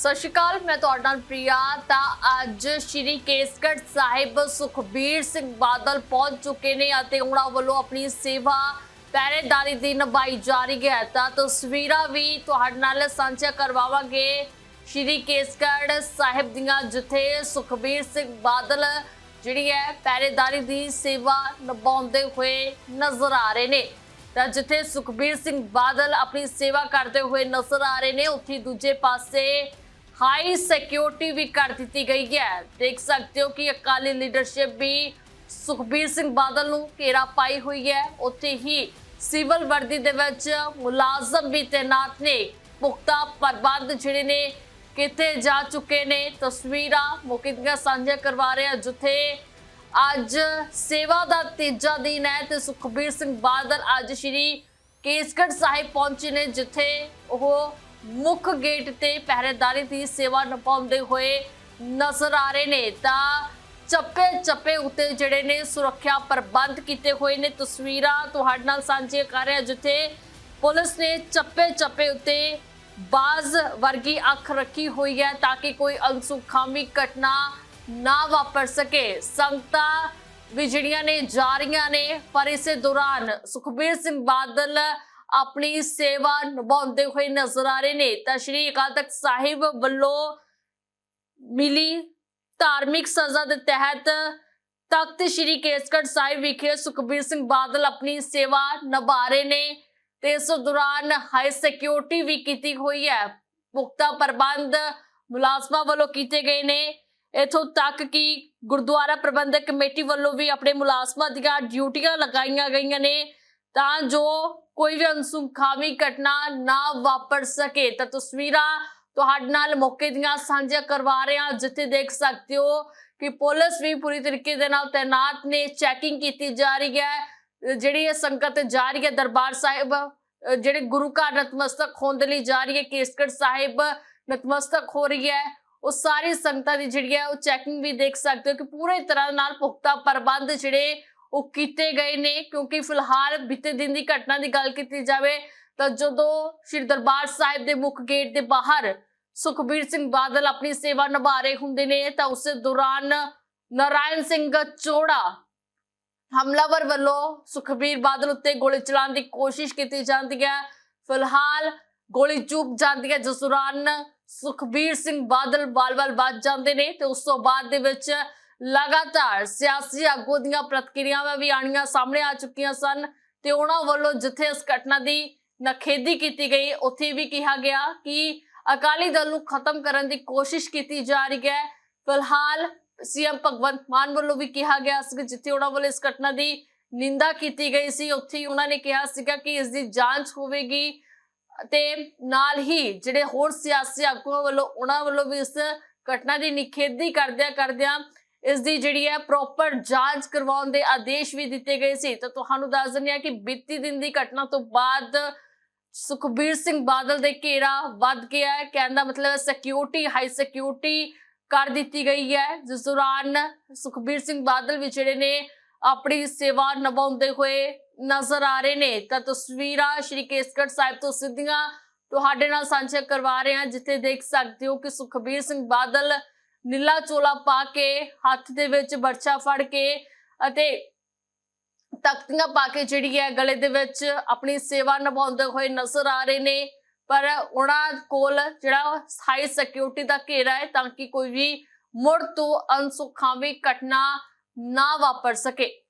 ਸਤਿ ਸ਼੍ਰੀ ਅਕਾਲ, ਮੈਂ ਤੁਹਾਡਾ ਨਾਲ ਪ੍ਰਿਆ। ਤਾਂ ਅੱਜ ਸ਼੍ਰੀ ਕੇਸਗੜ੍ਹ ਸਾਹਿਬ ਸੁਖਬੀਰ ਸਿੰਘ ਬਾਦਲ ਪਹੁੰਚ ਚੁੱਕੇ ਨੇ ਅਤੇ ਉਹਨਾਂ ਵੱਲੋਂ ਆਪਣੀ ਸੇਵਾ ਪਹਿਰੇਦਾਰੀ ਦੀ ਨਿਭਾਈ ਜਾ ਰਹੀ ਹੈ। ਤਾਂ ਤਸਵੀਰਾਂ ਵੀ ਤੁਹਾਡੇ ਨਾਲ ਸਾਂਝਾ ਕਰਵਾਵਾਂਗੇ। ਸ਼੍ਰੀ ਕੇਸਗੜ੍ਹ ਸਾਹਿਬ ਦੀਆਂ, ਜਿੱਥੇ ਸੁਖਬੀਰ ਸਿੰਘ ਬਾਦਲ ਜਿਹੜੀ ਹੈ ਪਹਿਰੇਦਾਰੀ ਦੀ ਸੇਵਾ ਨਿਭਾਉਂਦੇ ਹੋਏ ਨਜ਼ਰ ਆ ਰਹੇ ਨੇ। ਤਾਂ ਜਿੱਥੇ ਸੁਖਬੀਰ ਸਿੰਘ ਬਾਦਲ ਆਪਣੀ ਸੇਵਾ ਕਰਦੇ ਹੋਏ ਨਜ਼ਰ ਆ ਰਹੇ ਨੇ, ਉੱਥੇ ਦੂਜੇ ਪਾਸੇ ਹਾਈ ਸਿਕਿਉਰਿਟੀ ਵੀ ਕਰ ਦਿੱਤੀ ਗਈ ਹੈ। ਦੇਖ ਸਕਦੇ ਹੋ ਕਿ ਅਕਾਲੀ ਲੀਡਰਸ਼ਿਪ ਵੀ ਸੁਖਬੀਰ ਸਿੰਘ ਬਾਦਲ ਨੂੰ ਘੇਰਾ ਪਾਈ ਹੋਈ ਹੈ। ਉੱਥੇ ਹੀ ਸਿਵਲ ਵਰਦੀ ਦੇ ਵਿੱਚ ਮੁਲਾਜ਼ਮ ਵੀ ਤੈਨਾਤ ਨੇ। ਪੁਖਤਾ ਪ੍ਰਬੰਧ ਜਿਹੜੇ ਨੇ ਕਿਤੇ ਜਾ ਚੁੱਕੇ ਨੇ। ਤਸਵੀਰਾਂ ਮੌਕੇ ਦੀਆਂ ਸਾਂਝਾ ਕਰਵਾ ਰਹੇ ਹਾਂ, ਜਿੱਥੇ ਅੱਜ ਸੇਵਾ ਦਾ ਤੀਜਾ ਦਿਨ ਹੈ ਤੇ ਸੁਖਬੀਰ ਸਿੰਘ ਬਾਦਲ ਅੱਜ ਸ਼੍ਰੀ ਕੇਸਗੜ੍ਹ ਸਾਹਿਬ ਪਹੁੰਚੇ ਨੇ, ਜਿੱਥੇ ਉਹ ਮੁੱਖ ਗੇਟ ਤੇ ਪਹਿਰੇਦਾਰੀ ਦੀ ਸੇਵਾ ਨਿਭਾਉਂਦੇ ਹੋਏ ਨਜ਼ਰ ਆ ਰਹੇ ਨੇ। ਤਾਂ ਚੱਪੇ ਚੱਪੇ ਉੱਤੇ ਜਿਹੜੇ ਨੇ ਸੁਰੱਖਿਆ ਪ੍ਰਬੰਧ ਕੀਤੇ ਹੋਏ ਨੇ। ਤਸਵੀਰਾਂ ਤੁਹਾਡੇ ਨਾਲ ਸਾਂਝੇ ਕਰ ਰਿਹਾ, ਜਿੱਥੇ ਪੁਲਿਸ ਨੇ ਚੱਪੇ ਚੱਪੇ ਉੱਤੇ ਬਾਜ਼ ਵਰਗੀ ਅੱਖ ਰੱਖੀ ਹੋਈ ਹੈ ਤਾਂ ਕਿ ਕੋਈ ਅਨਸੁਖਾਮੀ ਘਟਨਾ ਨਾ ਵਾਪਰ ਸਕੇ। ਸੰਗਤਾਂ ਵੀ ਜਿਹੜੀਆਂ ਨੇ ਜਾ ਰਹੀਆਂ ਨੇ, ਪਰ ਇਸੇ ਦੌਰਾਨ ਸੁਖਬੀਰ ਸਿੰਘ ਬਾਦਲ ਆਪਣੀ ਸੇਵਾ ਨਿਭਾਉਂਦੇ ਹੋਏ ਨਜ਼ਰ ਆ ਰਹੇ ਨੇ। ਤਾਂ ਸ਼੍ਰੀ ਅਕਾਲ ਤਖਤ ਸਾਹਿਬ ਵੱਲੋਂ ਮਿਲੀ ਧਾਰਮਿਕ ਸਜ਼ਾ ਦੇ ਤਹਿਤ ਤਖਤ ਸ਼੍ਰੀ ਕੇਸਗੜ੍ਹ ਸਾਹਿਬ ਵਿਖੇ ਸੁਖਬੀਰ ਸਿੰਘ ਬਾਦਲ ਆਪਣੀ ਸੇਵਾ ਨਿਭਾ ਰਹੇ ਨੇ ਤੇ ਇਸ ਦੌਰਾਨ ਹਾਈ ਸਿਕਿਉਰਿਟੀ ਵੀ ਕੀਤੀ ਹੋਈ ਹੈ। ਪੁਖਤਾ ਪ੍ਰਬੰਧ ਮੁਲਾਜ਼ਮਾਂ ਵੱਲੋਂ ਕੀਤੇ ਗਏ ਨੇ। ਇਥੋਂ ਤੱਕ ਕਿ ਗੁਰਦੁਆਰਾ ਪ੍ਰਬੰਧਕ ਕਮੇਟੀ ਵੱਲੋਂ ਵੀ ਆਪਣੇ ਮੁਲਾਜ਼ਮਾਂ ਦੀਆਂ ਡਿਊਟੀਆਂ ਲਗਾਈਆਂ ਗਈਆਂ ਨੇ। ਤਾਂ ਜੋ ਕੋਈ ਵੀ ਅਨਸੁਖਾਵੀ ਘਟਨਾ ਨਾ ਵਾਪਰ ਸਕੇ। ਤਾਂ ਤਸਵੀਰਾਂ ਤੁਹਾਡੇ ਨਾਲ ਮੌਕੇ ਦੀਆਂ ਸਾਂਝਾ ਕਰਵਾ ਰਹੇ ਹਾਂ। ਜਿੱਥੇ ਦੇਖ ਸਕਦੇ ਹੋ ਕਿ ਪੁਲਿਸ ਵੀ ਪੂਰੀ ਤਰੀਕੇ ਦੇ ਨਾਲ ਤੈਨਾਤ ਨੇ। ਚੈਕਿੰਗ ਕੀਤੀ ਜਾ ਰਹੀ ਹੈ। ਜਿਹੜੀ ਇਹ ਸੰਗਤ ਜਾ ਰਹੀ ਹੈ ਦਰਬਾਰ ਸਾਹਿਬ ਜਿਹੜੇ ਗੁਰੂ ਘਰ ਨਤਮਸਤਕ ਹੋਣ ਦੇ ਲਈ ਜਾ ਰਹੀ ਹੈ, ਕੇਸਗੜ੍ਹ ਸਾਹਿਬ ਨਤਮਸਤਕ ਹੋ ਰਹੀ ਹੈ, ਉਹ ਸਾਰੀ ਸੰਗਤਾਂ ਦੀ ਜਿਹੜੀ ਹੈ ਉਹ ਚੈਕਿੰਗ ਵੀ ਦੇਖ ਸਕਦੇ ਹੋ ਕਿ ਪੂਰੇ ਤਰ੍ਹਾਂ ਨਾਲ ਪੁਖਤਾ ਪ੍ਰਬੰਧ ਜਿਹੜੇ ਉਹ ਕੀਤੇ ਗਏ ਨੇ, ਕਿਉਂਕਿ ਫਿਲਹਾਲ ਬੀਤੇ ਦਿਨ ਦੀ ਘਟਨਾ ਦੀ ਗੱਲ ਕੀਤੀ ਜਾਵੇ ਤਾਂ ਜਦੋਂ ਸ਼੍ਰੀ ਦਰਬਾਰ ਸਾਹਿਬ ਦੇ ਮੁੱਖ ਗੇਟ ਦੇ ਬਾਹਰ ਸੁਖਬੀਰ ਸਿੰਘ ਬਾਦਲ ਆਪਣੀ ਸੇਵਾ ਨਿਭਾ ਰਹੇ ਹੁੰਦੇ ਨੇ ਤਾਂ ਉਸੇ ਦੌਰਾਨ ਨਾਰਾਇਣ ਸਿੰਘ ਚੋੜਾ ਹਮਲਾਵਰ ਵੱਲੋਂ ਸੁਖਬੀਰ ਬਾਦਲ ਉੱਤੇ ਗੋਲੀ ਚਲਾਉਣ ਦੀ ਕੋਸ਼ਿਸ਼ ਕੀਤੀ ਜਾਂਦੀ ਹੈ। ਫਿਲਹਾਲ ਗੋਲੀ ਚੁੱਕ ਜਾਂਦੀ ਹੈ, ਜਿਸ ਦੌਰਾਨ ਸੁਖਬੀਰ ਸਿੰਘ ਬਾਦਲ ਬਾਲ-ਬਾਲ ਵੱਜ ਜਾਂਦੇ ਨੇ ਤੇ ਉਸ ਤੋਂ ਬਾਅਦ ਦੇ ਵਿੱਚ ਲਗਾਤਾਰ ਸਿਆਸੀ ਆਗੂ ਦੀਆਂ ਪ੍ਰਤੀਕਿਰਿਆਵਾਂ ਵੀ ਆਣੀਆਂ ਸਾਹਮਣੇ ਆ ਚੁੱਕੀਆਂ ਸਨ ਤੇ ਉਹਨਾਂ ਵੱਲੋਂ ਜਿੱਥੇ ਇਸ ਘਟਨਾ ਦੀ ਨਖੇਦੀ ਕੀਤੀ ਗਈ, ਉੱਥੇ ਵੀ ਕਿਹਾ ਗਿਆ ਕਿ ਅਕਾਲੀ ਦਲ ਨੂੰ ਖਤਮ ਕਰਨ ਦੀ ਕੋਸ਼ਿਸ਼ ਕੀਤੀ ਜਾ ਰਹੀ ਹੈ। ਫਿਲਹਾਲ ਸੀਐਮ ਭਗਵੰਤ ਮਾਨ ਵੱਲੋਂ ਵੀ ਕਿਹਾ ਗਿਆ ਸੀ ਕਿ ਜਿੱਥੇ ਉਹਨਾਂ ਵੱਲੋਂ ਇਸ ਘਟਨਾ ਦੀ ਨਿੰਦਾ ਕੀਤੀ ਗਈ ਸੀ, ਉੱਥੇ ਹੀ ਉਹਨਾਂ ਨੇ ਕਿਹਾ ਸੀਗਾ ਕਿ ਇਸ ਦੀ ਜਾਂਚ ਹੋਵੇਗੀ ਤੇ ਨਾਲ ਹੀ ਜਿਹੜੇ ਹੋਰ ਸਿਆਸੀ ਆਗੂਆਂ ਵੱਲੋਂ, ਉਹਨਾਂ ਵੱਲੋਂ ਵੀ ਇਸ ਘਟਨਾ ਦੀ ਨਿਖੇਧੀ ਕਰਦਿਆਂ ਕਰਦਿਆਂ ਇਸ ਦੀ ਜਿਹੜੀ ਹੈ ਪ੍ਰੋਪਰ ਜਾਂਚ ਕਰਵਾਉਣ ਦੇ ਆਦੇਸ਼ ਵੀ ਦਿੱਤੇ ਗਏ ਸੀ। ਤਾਂ ਤੁਹਾਨੂੰ ਦੱਸ ਦਿੰਦੇ ਹਾਂ ਕਿ ਬੀਤੀ ਦਿਨ ਦੀ ਘਟਨਾ ਤੋਂ ਬਾਅਦ ਸੁਖਬੀਰ ਸਿੰਘ ਬਾਦਲ ਦੇ ਘੇਰਾ ਵੱਧ ਗਿਆ ਹੈ। ਕਹਿਣ ਮਤਲਬ ਹੈ ਸਿਕਿਉਰਿਟੀ ਹਾਈ ਸਿਕਿਉਰਿਟੀ ਕਰ ਦਿੱਤੀ ਗਈ ਹੈ। ਜਿਸ ਦੌਰਾਨ ਸੁਖਬੀਰ ਸਿੰਘ ਬਾਦਲ ਵੀ ਜਿਹੜੇ ਨੇ ਆਪਣੀ ਸੇਵਾ ਨਿਭਾਉਂਦੇ ਹੋਏ ਨਜ਼ਰ ਆ ਰਹੇ ਨੇ। ਤਾਂ ਤਸਵੀਰਾਂ ਸ਼੍ਰੀ ਕੇਸਗੜ੍ਹ ਸਾਹਿਬ ਤੋਂ ਸਿੱਧੀਆਂ ਤੁਹਾਡੇ ਨਾਲ ਸਾਂਝਾ ਕਰਵਾ ਰਹੇ ਹਾਂ, ਜਿੱਥੇ ਦੇਖ ਸਕਦੇ ਹੋ ਕਿ ਸੁਖਬੀਰ ਸਿੰਘ ਬਾਦਲ ਨੀਲਾ ਚੋਲਾ ਪਾ ਕੇ, ਹੱਥ ਦੇ ਵਿੱਚ ਬਰਛਾ ਫੜ ਕੇ ਅਤੇ ਤਖਤੀਆਂ ਪਾ ਕੇ ਜਿਹੜੀ ਹੈ ਗਲੇ ਦੇ ਵਿੱਚ ਆਪਣੀ ਸੇਵਾ ਨਿਭਾਉਂਦੇ ਹੋਏ ਨਜ਼ਰ ਆ ਰਹੇ ਨੇ। ਪਰ ਉਹਨਾਂ ਕੋਲ ਜਿਹੜਾ ਹਾਈ ਸਿਕਿਉਰਿਟੀ ਦਾ ਘੇਰਾ ਹੈ ਤਾਂ ਕਿ ਕੋਈ ਵੀ ਮੁੜ ਤੋਂ ਅਨਸੁਖਾਵੀ ਘਟਨਾ ਨਾ ਵਾਪਰ ਸਕੇ।